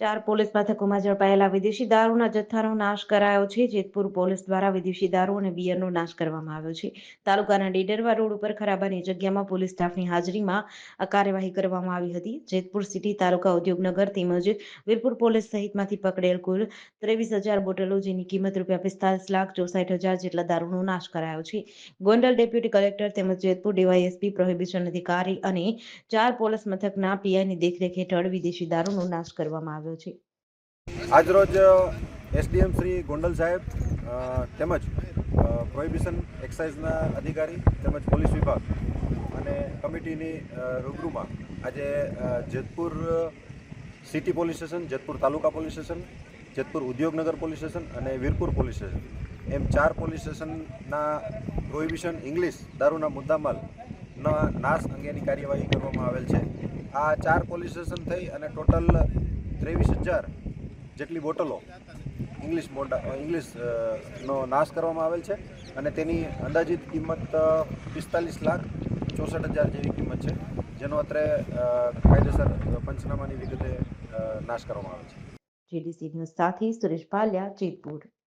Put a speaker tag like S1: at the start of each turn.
S1: ચાર પોલીસ મથકોમાં ઝડપાયેલા વિદેશી દારૂના જથ્થાનો નાશ કરાયો છે. જેતપુર પોલીસ દ્વારા વિદેશી દારૂ અને બિયરનો નાશ કરવામાં આવ્યો છે. તાલુકાના ડેડરવા રોડ ઉપર ખરાબાની જગ્યામાં પોલીસ સ્ટાફની હાજરીમાં આ કાર્યવાહી કરવામાં આવી હતી. જેતપુર સિટી તાલુકા ઉદ્યોગનગર તેમજ વીરપુર પોલીસ સહિતમાંથી પકડેલ કુલ ત્રેવીસ હજાર બોટલો, જેની કિંમત રૂપિયા પિસ્તાલીસ લાખ ચોસાઠ હજાર જેટલા દારૂનો નાશ કરાયો છે. ગોંડલ ડેપ્યુટી કલેક્ટર તેમજ જેતપુર ડીવાયએસપી, પ્રોહિબિશન અધિકારી અને ચાર પોલીસ મથકના પીઆઈની દેખરેખ હેઠળ વિદેશી દારૂનો નાશ કરવામાં આવ્યો છે.
S2: આજરોજ એસડીએમ શ્રી ગોંડલ સાહેબ તેમજ પ્રોહિબિશન એક્સાઇઝના અધિકારી તેમજ પોલીસ વિભાગ અને કમિટીની રૂબરૂમાં આજે Jetpur city police station, Jetpur taluka police station, Jetpur Udyognagar police station અને વીરપુર પોલીસ સ્ટેશન એમ ચાર પોલીસ સ્ટેશનના પ્રોહિબિશન ઇંગ્લિશ દારૂના મુદ્દામાલના નાશ અંગેની કાર્યવાહી કરવામાં આવેલ છે. આ ચાર પોલીસ સ્ટેશન થઈ અને ટોટલ ત્રેવીસ હજાર જેટલી બોટલો ઇંગ્લિશ મોડા ઇંગ્લિશ નો નાશ કરવામાં આવેલ છે અને તેની અંદાજિત કિંમત પિસ્તાલીસ લાખ ચોસઠ હજાર જેવી કિંમત છે, જેનો અત્રે કાયદેસર પંચનામાની વિગતે નાશ કરવામાં આવે છે.
S1: જીડીસી ન્યૂઝ સાથે સુરેશ પાલિયા જેતપુર.